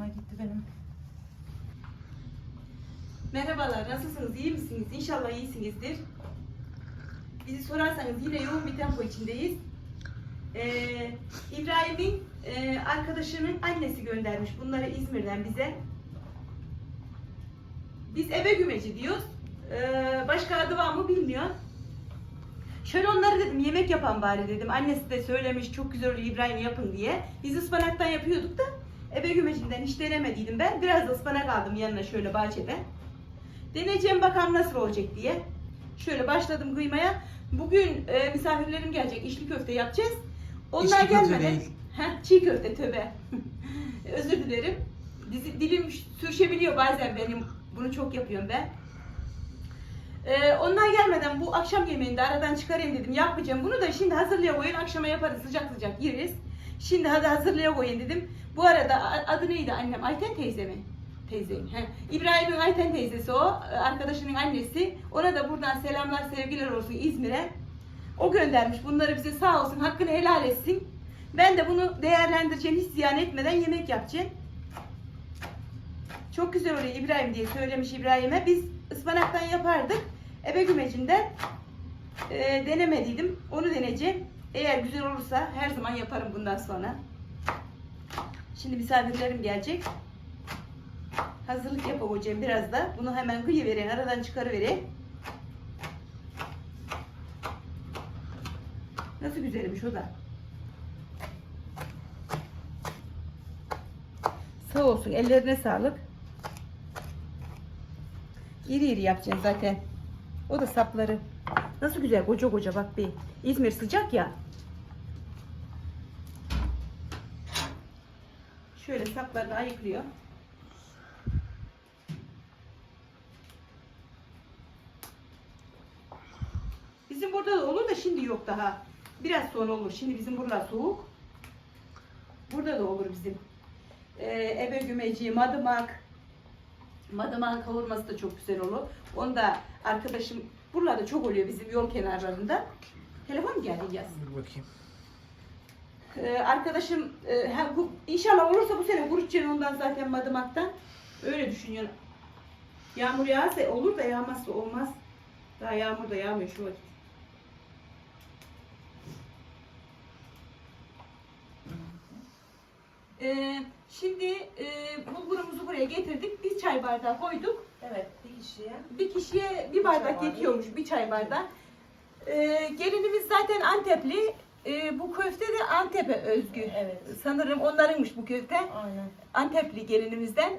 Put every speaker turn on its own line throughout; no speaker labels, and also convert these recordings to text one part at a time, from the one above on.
Hoşuma gitti benim.
Merhabalar, nasılsınız? İyi misiniz? İnşallah iyisinizdir. Bizi sorarsanız yine yoğun bir tempo içindeyiz. Ee, İbrahim'in e, arkadaşının annesi göndermiş bunları İzmir'den bize. Biz ebe gümeci diyoruz. Ee, başka adı var mı bilmiyorum. Şöyle onları dedim yemek yapan bari dedim. Annesi de söylemiş çok güzel oluyor İbrahim yapın diye. Biz ıspanaktan yapıyorduk da ebe gümecinden hiç denemediydim ben. Biraz da ıspanak aldım yanına şöyle bahçede. Deneyeceğim bakalım nasıl olacak diye. Şöyle başladım kıymaya. Bugün e, misafirlerim gelecek. İçli köfte yapacağız. Onlar
İçli
gelmeden.
değil.
Heh, çiğ köfte töbe. Özür dilerim. Dizi- Dilim sürüşebiliyor bazen benim. Bunu çok yapıyorum ben. Ee, onlar gelmeden bu akşam yemeğini de aradan çıkarayım dedim. Yapmayacağım bunu da şimdi hazırlığa koyun. Akşama yaparız sıcak sıcak yeriz. Şimdi hadi hazırlığa koyun dedim. Bu arada adı neydi annem? Ayten teyze mi? Teyzeyim. He. İbrahim'in Ayten teyzesi o. Arkadaşının annesi. Ona da buradan selamlar sevgiler olsun İzmir'e. O göndermiş bunları bize sağ olsun. Hakkını helal etsin. Ben de bunu değerlendireceğim. Hiç ziyan etmeden yemek yapacağım. Çok güzel oluyor İbrahim diye söylemiş İbrahim'e. Biz ıspanaktan yapardık. Ebe gümecinden e, denemediydim. Onu deneyeceğim. Eğer güzel olursa her zaman yaparım bundan sonra. Şimdi misafirlerim gelecek. Hazırlık yapacağım biraz da. Bunu hemen kıyıvereyim, aradan çıkarıvereyim. Nasıl güzelmiş o da. Sağ olsun, ellerine sağlık. İri iri yapacaksın zaten. O da sapları. Nasıl güzel koca koca bak bir. İzmir sıcak ya. Şöyle saplarını ayıklıyor. Bizim burada da olur da şimdi yok daha. Biraz sonra olur. Şimdi bizim buralar soğuk. Burada da olur bizim. Ee, ebe gümeci, madımak. Madımak kavurması da çok güzel olur. Onu da arkadaşım buralarda çok oluyor bizim yol kenarlarında. Telefon geldi yaz?
Dur bakayım.
Ee, arkadaşım e, ha, bu, inşallah olursa bu sene kurutacaksın ondan zaten madımaktan. Öyle düşünüyorum. Yağmur yağarsa olur da yağmazsa olmaz. Daha yağmur da yağmıyor şu vakit. Ee, şimdi e, bulgurumuzu buraya getirdik. Bir çay bardağı koyduk.
Evet bir kişiye.
Bir kişiye bir bardak yetiyormuş, bir çay bardağı. Ee, gelinimiz zaten Antepli. Ee, bu köfte de Antep'e özgü.
Evet.
Sanırım onlarınmış bu köfte.
Aynen.
Antepli gelinimizden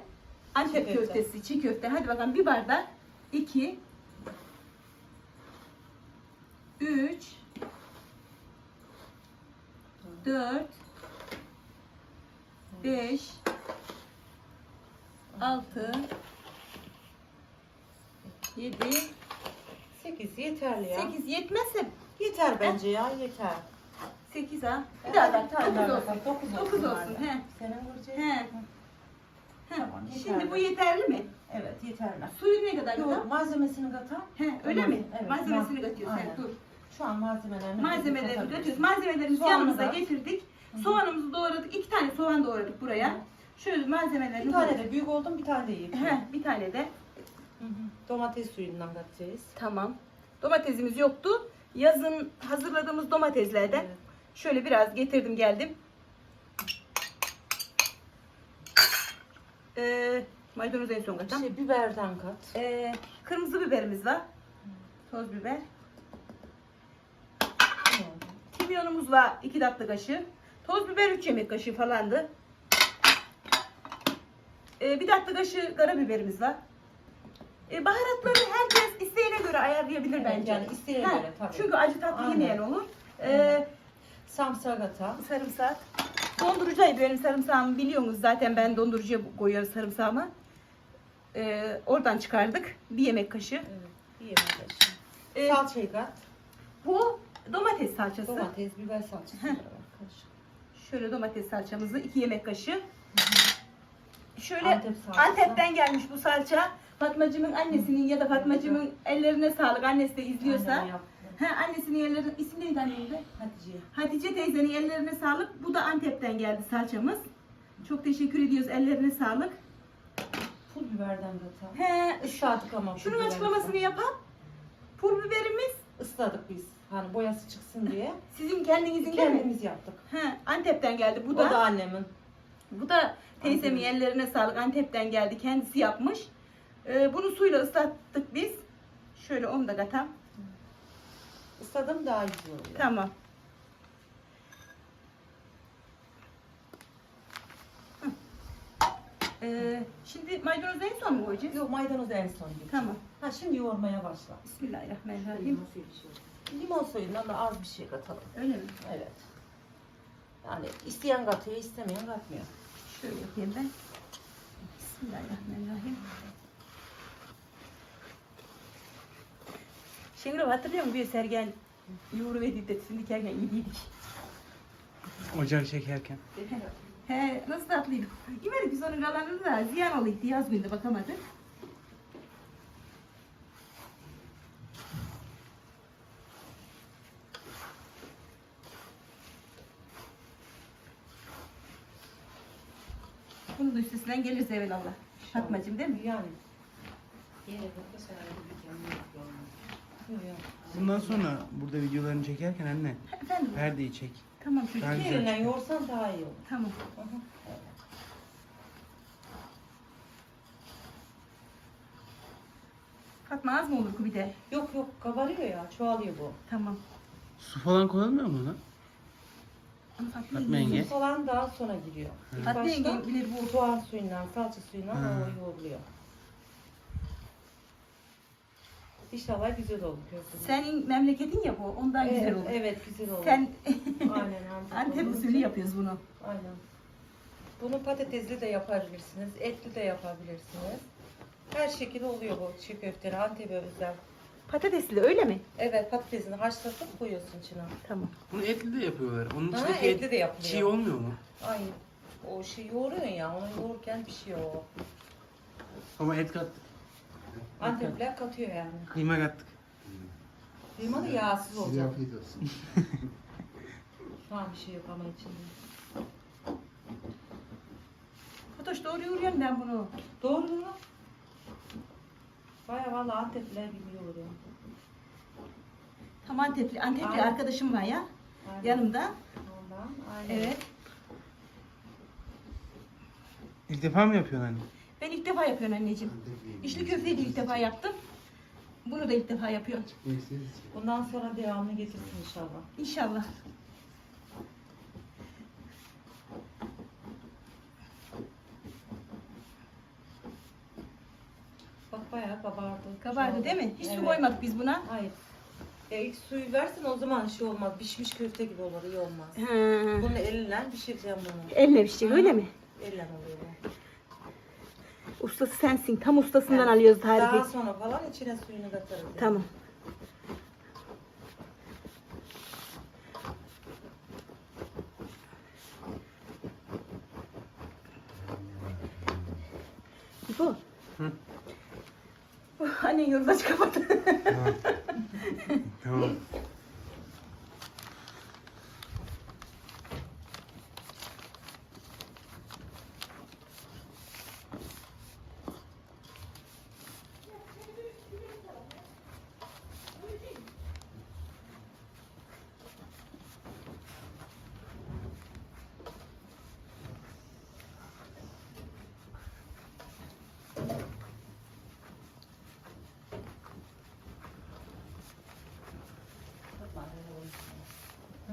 Antep
Çiğ köfte.
köftesi, çiğ köfte. Hadi bakalım bir bardak. iki, üç, dört, beş, altı, yedi,
8 yeterli ya.
sekiz yetmezse
Yeter bence ya yeter.
sekiz ha. Bir daha bak dokuz
daha
olsun.
bakalım. Dokuz
Dokuz
olsun
olsun.
bari.
He.
Senin vuracak.
He. He.
Tamam,
Şimdi
yeterli.
bu yeterli mi?
Evet yeterli.
Suyu ne kadar
Yok
kadar?
malzemesini katar.
He, öyle
Tamam,
mi?
evet,
Malzemesini
ma- aynen.
Sen dur.
Şu an malzemelerini
Malzemeleri
katabiliriz.
katıyoruz. Malzemelerimizi
Soğanı
yanımıza
da.
getirdik. Soğanımızı doğradık. İki tane soğan doğradık buraya. Şöyle malzemelerini
Bir tane de büyük oldum bir tane de iyi.
He, bir tane de.
Domates suyundan katacağız.
Tamam. Domatesimiz yoktu. Yazın hazırladığımız domateslerden
Evet.
şöyle biraz getirdim geldim. Ee, maydanoz en son katam.
Şey biberden kat.
Ee, kırmızı biberimiz var. Toz biber. Kimyonumuz var 2 tatlı kaşığı. Toz biber 3 yemek kaşığı falandı. Ee, bir tatlı kaşığı karabiberimiz var. Ee, baharatları herkes isteğine göre ayarlayabilir
Evet,
bence.
yani isteğe
Ha,
göre, tabii.
Çünkü acı tatlı
Aynen.
yemeyen olur.
Aynen. Samsak ata.
sarımsak. Dondurucuydu benim sarımsağımı biliyorsunuz zaten ben dondurucuya koyuyorum sarımsağımı. Ee, oradan çıkardık. Bir yemek kaşığı.
Evet. Bir yemek kaşığı.
Ee,
Salçayı kat.
bu domates salçası.
Domates, biber salçası.
Şöyle domates salçamızı 2 yemek kaşığı. Şöyle
Antep salçası.
Antep'ten gelmiş bu salça. Fatmacımın annesinin ya da Fatmacımın ellerine sağlık. Annesi de izliyorsa. Ha, annesinin ellerine isim neydi annenin de?
Hatice.
Hatice teyzenin ellerine sağlık. Bu da Antep'ten geldi salçamız. Çok teşekkür ediyoruz. Ellerine sağlık.
Pul biberden katalım.
He,
Isladık ama.
şunun açıklamasını yapalım. Pul biberimiz
Isladık biz. Hani boyası çıksın diye.
sizin kendinizin değil mi?
Kendimiz yaptık.
He, Antep'ten geldi. Bu
Bu
da,
da annemin.
bu da teyzemin ellerine sağlık. Antep'ten geldi. Kendisi yapmış. Ee, bunu suyla ıslattık biz. Şöyle onu da katam.
Isladım daha güzel oluyor.
Tamam. Hı. Ee, şimdi maydanozu en son mu koyacağız?
Yok maydanoz en son gibi.
Tamam.
Ha şimdi yoğurmaya başla.
Bismillahirrahmanirrahim.
Limon suyundan da az bir şey katalım.
Öyle mi?
Evet. Yani isteyen katıyor, istemeyen katmıyor.
Şöyle yapayım ben. Bismillahirrahmanirrahim. Şengül hatırlıyor musun bir Sergen yoğuru ve diddetini dikerken iyiydik.
Ocak çekerken.
He nasıl tatlıydı. Yemedik biz onun kalanını da ziyan olaydı yaz günde bakamadık. Bunu da üstesinden geliriz evvelallah. Fatmacığım değil mi?
Yani.
Bundan sonra burada videolarını çekerken anne
Efendim?
perdeyi çek.
Tamam çocuk.
Ben- güzel çıkıyor.
yoğursan daha iyi olur.
Tamam.
Evet.
Fatma az mı olur ki bir de?
Yok yok kabarıyor ya, çoğalıyor bu.
Tamam.
Su falan koyulmuyor mu lan?
Ama Fatma
Fatma
yenge-
yenge.
Su falan daha sonra giriyor. İlk
Fatma
başta
yenge bilir bu.
soğan suyundan, salça suyundan
Ha.
o yoğuruluyor. İnşallah güzel olur köftemiz.
Senin memleketin ya bu. Ondan güzel
evet,
olur.
Evet güzel olur.
Sen
Aynen Antep,
usulü yapıyoruz bunu.
Aynen. Bunu patatesli de yapabilirsiniz, etli de yapabilirsiniz. Her şekilde oluyor bu çiğ köfteler Antep'e özel.
Patatesli öyle mi?
Evet patatesini haşlatıp koyuyorsun içine.
Tamam.
Bunu etli de yapıyorlar. Onun
Ha,
içindeki
etli de yapılıyor.
çiğ olmuyor mu?
Aynı. O şey yoğuruyorsun ya, onu yoğururken pişiyor o.
Ama et kattık.
Antepler katıyor yani.
Kıyma kattık.
Kıyma da yağsız
Size
olacak.
afiyet olsun.
Şu an bir şey yok ama içinde.
Fatoş doğru yoruyorum ben bunu.
Doğru mu? Baya valla Antepler gibi yoğuruyor.
Tam Antepli. Antepli
Aynen.
arkadaşım var ya.
Aynen.
Yanımda.
Ondan, aynen.
Evet.
İlk defa mı yapıyorsun anne?
Ben ilk defa yapıyorum anneciğim. İçli köfteyi de ilk defa yaptım. Bunu da ilk defa yapıyorum.
Bundan sonra devamını getirsin inşallah.
İnşallah.
Bak bayağı kabardı.
Kabardı değil mi? Hiç su
Evet.
koymadık biz buna.
Hayır. Ya ilk suyu versin o zaman şey olmaz. Pişmiş köfte gibi olur, iyi olmaz.
Ha.
Bunu elle pişireceğim bunu.
Elle pişecek öyle mi?
Elle oluyor bu.
Ustası sensin. Tam ustasından
Evet.
alıyoruz
Daha
tarifi.
sonra falan içine suyunu katarız. yani.
Tamam. Bu.
Hı.
Annen yolunu aç kapat.
Tamam.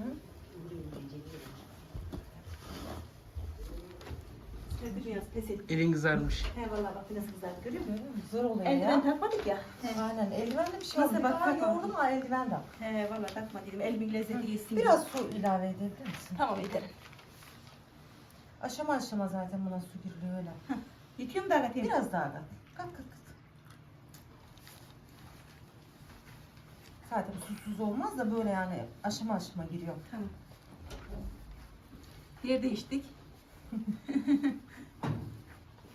Hı?
Biraz pes.
Elin kızarmış.
He vallahi bak nasıl güzel görüyor musun?
Zor oluyor
Eldiven
ya.
takmadık ya.
Aynen eldivenle bir şey
Nasıl
olmuyor.
bak,
Bak
bak,
yoğurdum ama eldiven de.
He vallahi takma dedim. Elimin lezzeti yesin.
Biraz su ilave edebilir misin?
Tamam yeter.
Aşama aşama zaten buna su giriliyor öyle.
Yıkıyorum da.
Biraz daha da. Kalk kalk kalk. Zaten susuz olmaz da böyle yani aşama aşama giriyor.
Tamam. Yer değiştik.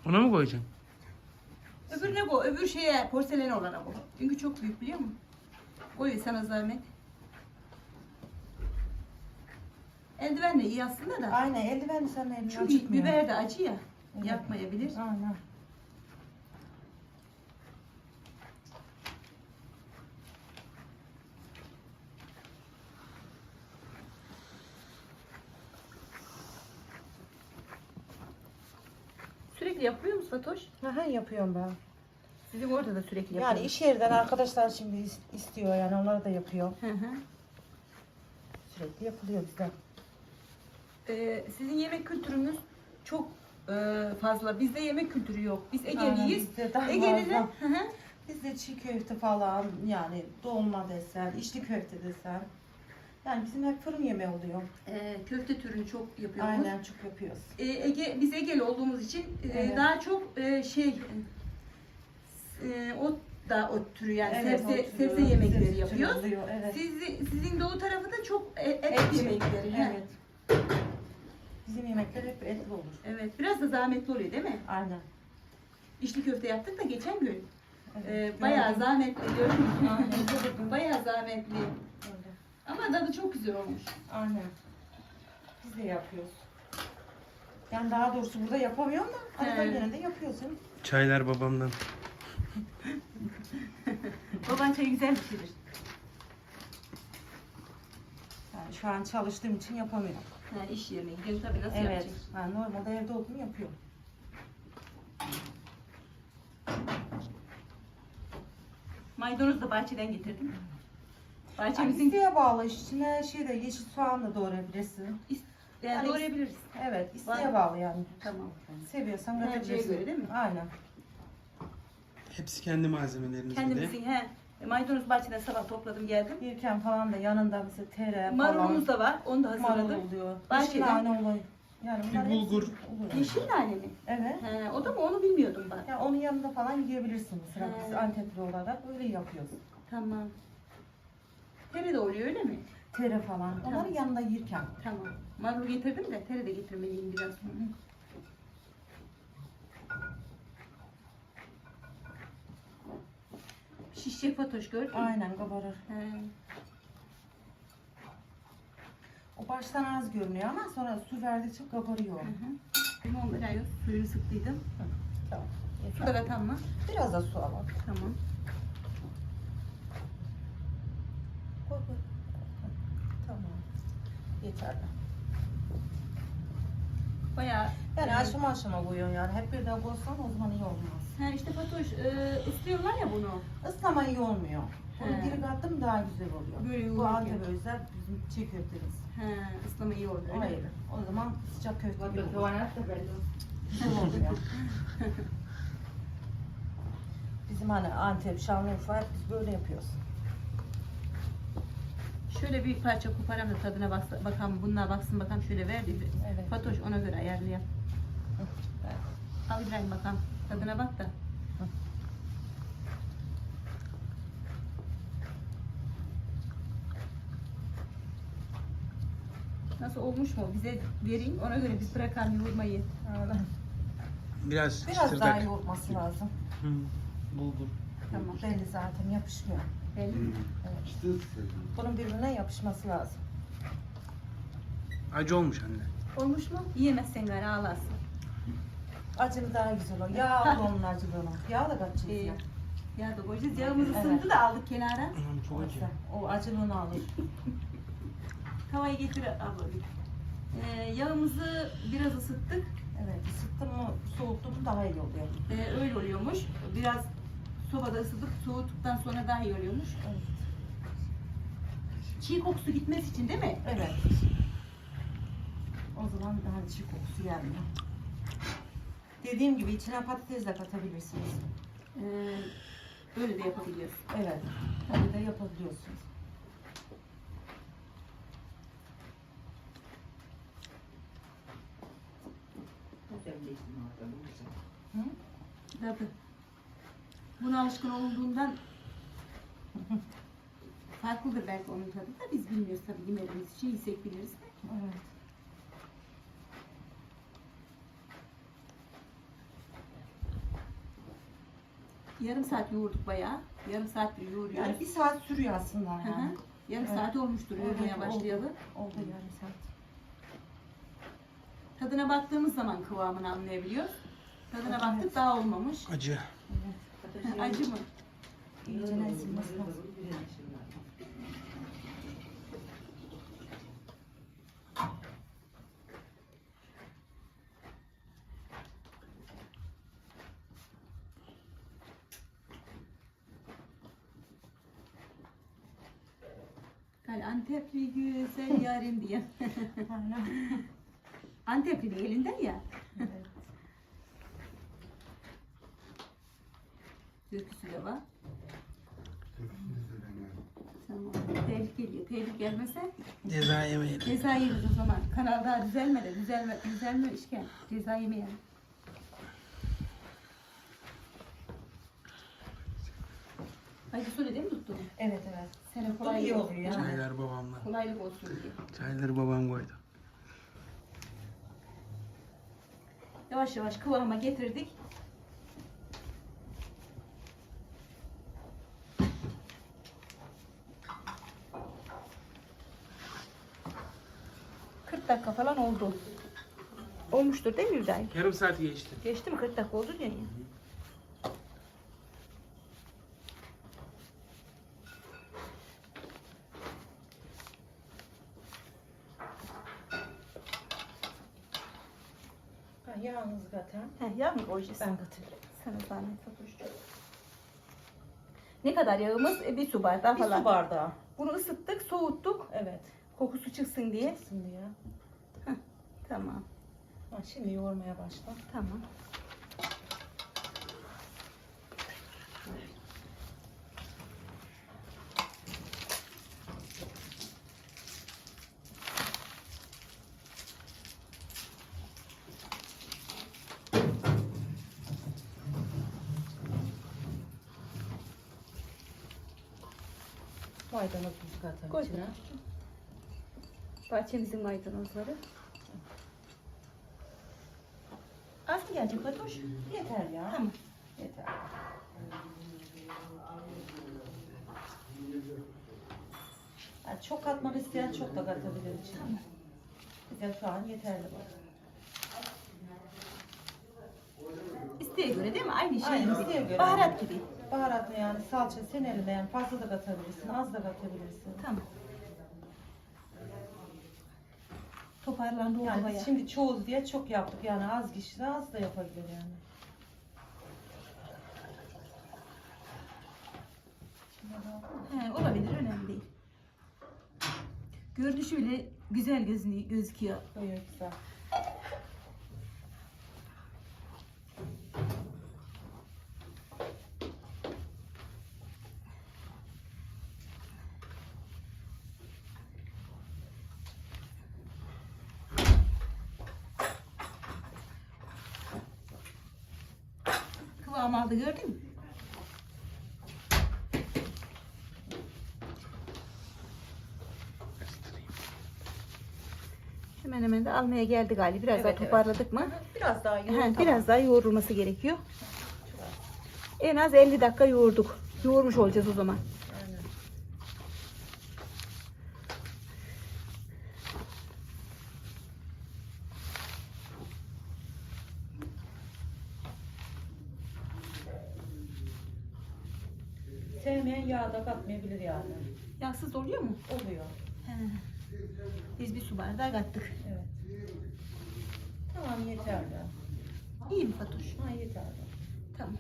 Ona mı koyacaksın?
Öbür ne bu? Öbür şeye porselen olana bu. Çünkü çok büyük biliyor musun? Koy sana zahmet. Eldiven de iyi aslında da.
Aynen eldiven sen elini
Çünkü
acıtmıyor.
biber de acı ya.
Evet.
Yapmayabilir.
Aynen.
Sürekli Fatoş?
Aha yapıyorum ben.
Sizin orada da sürekli
Yani
yapıyor.
iş yerinden arkadaşlar şimdi is- istiyor yani onlar da yapıyor.
Hı hı.
Sürekli yapılıyor bizde.
Ee, sizin yemek kültürünüz çok e, fazla. Bizde yemek kültürü yok. Biz
Aynen,
Ege'liyiz.
bizde daha
Ege'de
fazla.
Hı hı.
Bizde çiğ köfte falan yani dolma desen, içli köfte desen. Yani bizim hep fırın yemeği oluyor.
Ee, köfte türünü çok yapıyoruz.
Aynen çok yapıyoruz.
Ee, Ege, biz Ege'li olduğumuz için e,
Evet.
daha çok e, şey e, o da o türü yani sebze
oturuyor.
sebze yemekleri
Sebze
yapıyoruz.
oluyor, Evet.
Sizi, sizin doğu tarafı da çok e- et,
Etçi.
yemekleri.
Evet. Bizim yemekler hep etli olur.
Evet, biraz da zahmetli oluyor değil mi?
Aynen.
İçli köfte yaptık da geçen gün.
Evet.
Ee, bayağı zahmetli?
Aynen. gördüm.
bayağı zahmetli. Ama tadı çok güzel olmuş.
Aynen. Biz de yapıyoruz. Yani daha doğrusu burada yapamıyorum da arada
He.
gene de yapıyorsun.
Çaylar babamdan.
Baban çayı güzel pişirir.
Yani şu an çalıştığım için yapamıyorum.
Ha, iş yerine gidiyorsun tabii nasıl
evet.
yapacaksın?
Yani normalde evde olduğumu yapıyorum.
Maydanoz da bahçeden getirdim.
Yani
Bahçemizin
isteğe bağlı. İçine şey de yeşil soğan da doğrayabilirsin.
yani
Yani
doğrayabiliriz.
Evet, isteğe
Var.
bağlı yani.
Tamam.
Seviyorsan
Tercihe
katabilirsin.
göre değil mi?
Aynen.
Hepsi kendi malzemeleriniz bir de.
Kendimizin he. E, Maydanoz bahçeden sabah topladım geldim.
Yerken falan da yanında mesela tere
Marulumuz
falan.
da var. Onu da
Marul
hazırladım.
oluyor.
Bahçeden.
Yeşil nane oluyor. Yani bunlar
Bir
hepsi
bulgur.
oluyor.
Yeşil nane mi?
Evet.
He, o da mı? Onu bilmiyordum ben.
Ya onun yanında falan yiyebilirsin mesela biz. Antepli olarak öyle yapıyoruz.
Tamam. Tere de oluyor öyle mi?
Tere falan.
Tamam.
yanında yerken.
Tamam. Marul getirdim de tere de getirmeliyim biraz. Şişecek Fatoş gördün mü?
Aynen kabarır.
He.
O baştan az görünüyor ama sonra su verdikçe kabarıyor.
Hı hı. Limon biraz suyunu sıktıydım.
Tamam.
Su da
Yeter.
katan mı?
Biraz da su alalım.
Tamam.
Koy, koy. Tamam. Yeterli.
Bayağı.
Yani
e,
aşama aşama koyuyorsun yani. Hep birden koysan o zaman iyi olmaz.
Ha işte Fatoş e, ıslıyorlar ya bunu.
Islama iyi olmuyor. Onu
He.
geri kattım daha güzel oluyor.
Böyle
Bu
yoğururken.
Antep özel bizim çiğ köftemiz.
He, ıslama iyi oldu
O
öyle mi?
ayrı. O zaman sıcak köfte gibi oluyor. Güzel oluyor. Bizim hani Antep, Şanlıurfa hep biz böyle yapıyoruz.
Şöyle bir parça koparalım da tadına bak, bakalım. Bununla baksın bakalım şöyle ver dedi.
Evet.
Fatoş ona göre ayarlayalım. Al İbrahim bakalım. Tadına bak da. Nasıl olmuş mu? Bize verin. Ona göre biz bırakalım yoğurmayı.
Biraz,
Biraz daha yoğurması lazım.
Hı. Bulgur.
Tamam.
Belli zaten yapışmıyor.
Belli.
Evet. Bunun birbirine yapışması lazım.
Acı olmuş anne.
Olmuş mu? Yiyemezsen gari ağlarsın.
Acılı daha güzel olur. Yağ onun acılığını. Yağ da kaçacak.
Ee,
ya.
ya da koyacağız. Yağımız
Evet.
ısındı da aldık kenara.
Anam çok acı.
Oysa O acılığını alır.
Tavayı getir abla bir. Ee, yağımızı biraz ısıttık.
Evet ısıttım mı soğuttum mu daha iyi oluyor.
Ee, öyle oluyormuş. Biraz sobada ısıtıp soğuttuktan sonra daha iyi oluyormuş.
Evet.
Çiğ kokusu gitmesi için değil mi?
evet. O zaman daha çiğ kokusu gelmiyor. Dediğim gibi içine patates de katabilirsiniz.
Ee, öyle de yapabiliyoruz.
Evet. Öyle de yapabiliyorsunuz. Hı?
Tabii. Buna alışkın olduğundan farklıdır belki onun tadı da biz bilmiyoruz tabii yemediğimiz için yesek biliriz.
Evet.
Yarım saat yoğurduk bayağı. Yarım saattir yoğuruyoruz.
Yani bir saat sürüyor aslında
Hı hı.
yani.
Yarım
Evet.
saat olmuştur yoğurmaya
Evet, oldu.
başlayalı.
Oldu yarım saat.
Tadına baktığımız zaman kıvamını anlayabiliyoruz. Tadına baktık daha olmamış.
Acı.
Acı mı?
İyice ezilmesi lazım.
Yani Antepli güzel yarim diye. Antepli de elinden ya.
Evet.
Türküsü de var. Tamam. Telif geliyor. Telif gelmese
Ceza yemeyelim.
ceza yeriz o zaman. Kanal daha düzelmedi. Düzelme, düzelmemişken ceza yemeyelim. Bu söyle değil mi tuttu?
Evet evet.
Sana
Bu iyi oluyor yani.
Çaylar babamla.
Kolaylık olsun diye.
Çayları babam koydu.
Yavaş yavaş kıvama getirdik. ...40 dakika falan oldu. Olmuştur değil mi Hüdayi?
Yarım saat geçti.
Geçti mi 40 dakika oldu diye.
Ha, yağınızı katın.
Heh, yağ mı koyacağız?
Ben katayım.
Sana zahmet Fatoş'cum. Ne kadar yağımız? E, bir su bardağı
Bir
falan.
su bardağı.
Bunu ısıttık, soğuttuk.
Evet.
Kokusu çıksın diye.
Şimdi ya.
Tamam,
Ha, şimdi yoğurmaya başla.
tamam.
Maydanozunuzu katın
Koy
içine.
Fatoş'cum. Bahçemizin maydanozları. Az mı gelecek Fatoş?
Yeter ya.
Tamam.
Yeter. Yani çok katmak isteyen çok da katabilir içine. Bize şu an yeterli bu.
İsteğe göre değil mi? Aynı şey gibi.
isteğe göre.
Baharat gibi.
Baharatlı yani salça senin elinde yani fazla da katabilirsin, az da katabilirsin.
Tamam. Toparlandı
Yani biz şimdi çoğuz diye çok yaptık yani az kişi de az da yapabilir yani.
He, olabilir, önemli değil. Görünüşü bile güzel gözünü gözüküyor.
Böyle güzel.
Kıvam aldı gördün mü? Hemen hemen de almaya geldi galiba. Biraz
Evet,
daha
evet.
toparladık mı?
Biraz daha
He,
yoğurt
biraz daha yoğrulması gerekiyor. En az 50 dakika yoğurduk. Yoğurmuş olacağız o zaman.
Da katmayabilir yani.
Yağsız oluyor mu?
Oluyor.
He. Biz bir su bardağı kattık.
Evet. Tamam yeterli.
İyi mi Fatoş?
Ha yeterli.
Tamam.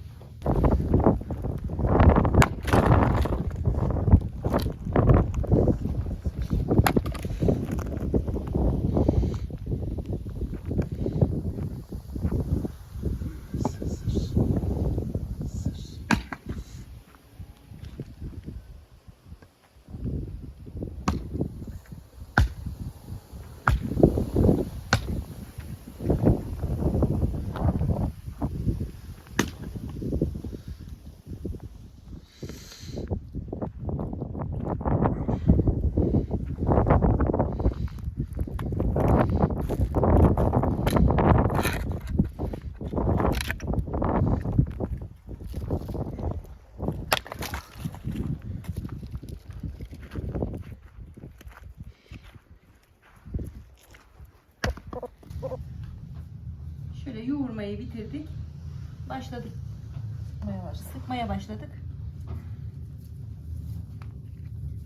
Başladık.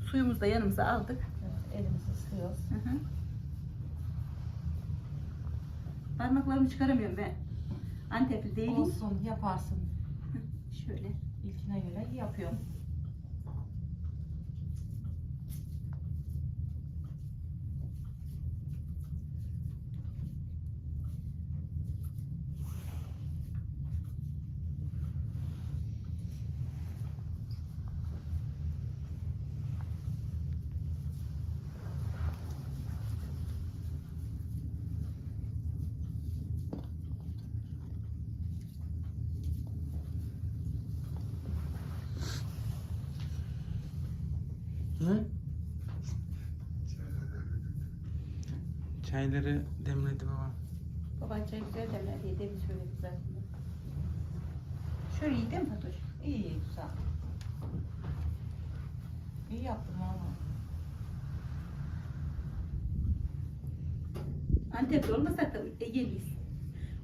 Suyumuzu da yanımıza aldık.
Evet, elimizi.
Hı hı. Parmaklarımı çıkaramıyorum ben. Antepli değilim.
Olsun yaparsın.
Şöyle.
İlkine göre yapıyorum.
Hı? Çayları demledi babam.
Baban çay güzel demler diye demin söyledi zaten. Şöyle iyi değil mi Fatoş?
İyi iyi güzel. İyi yaptın valla.
Antepli olmasak da Ege'liyiz.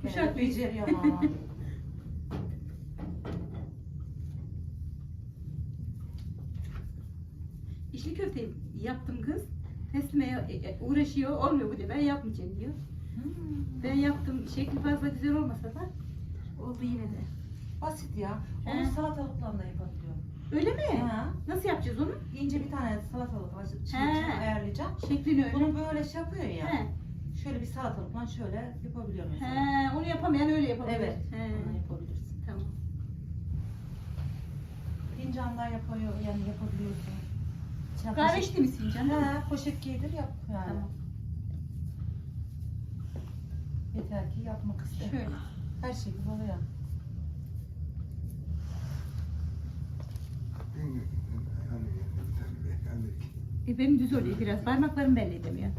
Kuşak
beceriyorum ama.
Köfte yaptım kız. Teslime e, e, uğraşıyor. Olmuyor bu diyor. Ben yapmayacağım diyor.
Hmm,
Ben yaptım. Şekli fazla güzel olmasa da oldu yine de.
Basit ya.
He.
Onu salatalıkla da yapabiliyorum.
Öyle mi?
Ha.
Nasıl yapacağız onu?
İnce bir tane salatalık. Şey,
He.
ayarlayacağım.
Şeklini öyle.
Bunu böyle şey yapıyor ya.
He.
Şöyle bir salatalıkla şöyle yapabiliyorum mesela.
He, onu yapamayan öyle yapabilir.
Evet.
He.
Onu yapabilirsin.
Tamam.
Fincandan yapıyor yani yapabiliyorsun. İçine
Kahve
poşet-
içti misin canım?
He, poşet giydir yap yani.
Tamam.
Yeter ki yapmak iste.
Şöyle.
Her şey oluyor.
E benim düz oluyor biraz. Parmaklarım belli edemiyor.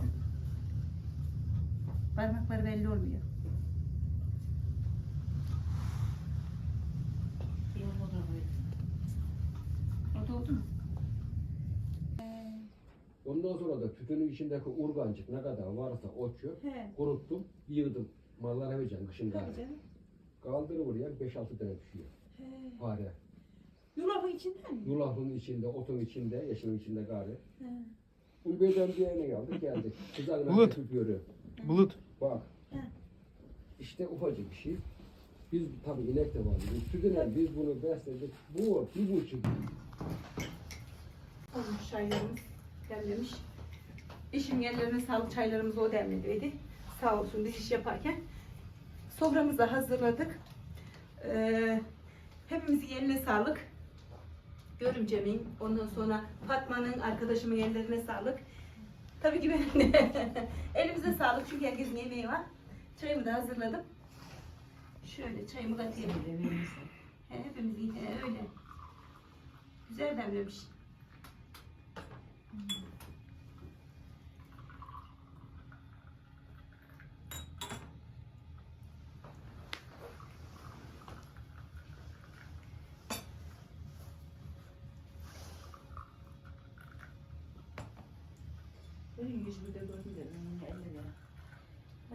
Parmakları belli olmuyor. O da oldu mu?
Ondan sonra da tütünün içindeki urgancık ne kadar varsa oçu
He.
kuruttum, yığdım. Mallara vereceğim kışın
Tabii
gari.
canım.
Kaldırı buraya 5-6 tane düşüyor.
He.
Fare.
Yulafın içinden mi?
Yulafın içinde, otun içinde, yeşilin içinde gari.
He.
Ulbeyden bir yerine geldik geldik. Kızarına
Bulut.
tüpüyoruz.
Bulut.
Bak.
He.
İşte ufacık bir şey. Biz tabii inek de vardı. Biz Sütüne biz bunu besledik. Bu bir buçuk.
Olmuş çaylarımız demlemiş. Eşim ellerine sağlık çaylarımızı o demlediydi. Sağ olsun biz iş yaparken. Soframızı da hazırladık. Ee, hepimizin eline sağlık. Görümcemin, ondan sonra Fatma'nın, arkadaşımın ellerine sağlık. Tabii ki benim de elimize sağlık çünkü herkesin yemeği var. Çayımı da hazırladım. Şöyle çayımı katayım. He, hepimizin he, öyle. Güzel demlemiş.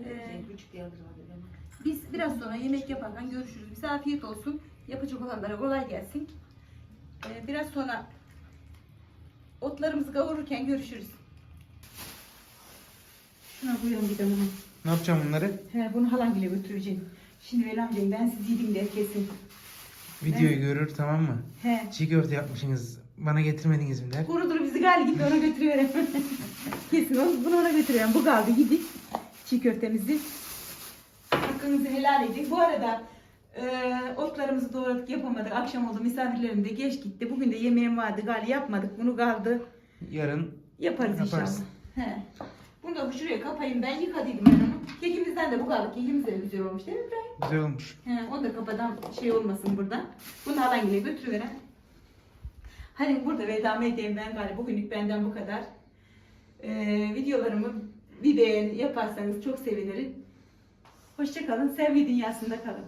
Ee,
Küçük diye benim.
Biz biraz sonra yemek yaparken görüşürüz. Bize afiyet olsun. Yapacak olanlara kolay gelsin. Ee, biraz sonra otlarımızı kavururken görüşürüz. Şuna koyalım bir de bunu.
Ne yapacağım bunları?
He, bunu halangile götüreceğim. Şimdi Veli amcam ben siz yedim der kesin.
Videoyu görür tamam mı?
He.
Çiğ köfte yapmışsınız. Bana getirmediniz mi der.
Kurudur bizi gali git ona götürüyorum. kesin onu, bunu ona götürüyorum. Bu kaldı gidip çiğ köftemizi. Hakkınızı helal edin. Bu arada e, otlarımızı doğradık yapamadık. Akşam oldu misafirlerim de geç gitti. Bugün de yemeğim vardı gali yapmadık. Bunu kaldı.
Yarın
Yaparız
Yaparsın.
inşallah. He. Bunu da şuraya kapayım. Ben yıkadıydım ben onu. Kekimizden de bu kaldı. Kekimiz de güzel olmuş değil mi İbrahim?
güzel olmuş.
He, onu da kapadan şey olmasın burada. Bunu alan yine götürüveren. Hani burada veda edeyim ben galiba. Bugünlük benden bu kadar. Ee, videolarımı bir beğen yaparsanız çok sevinirim. Hoşçakalın. Sevgi dünyasında kalın.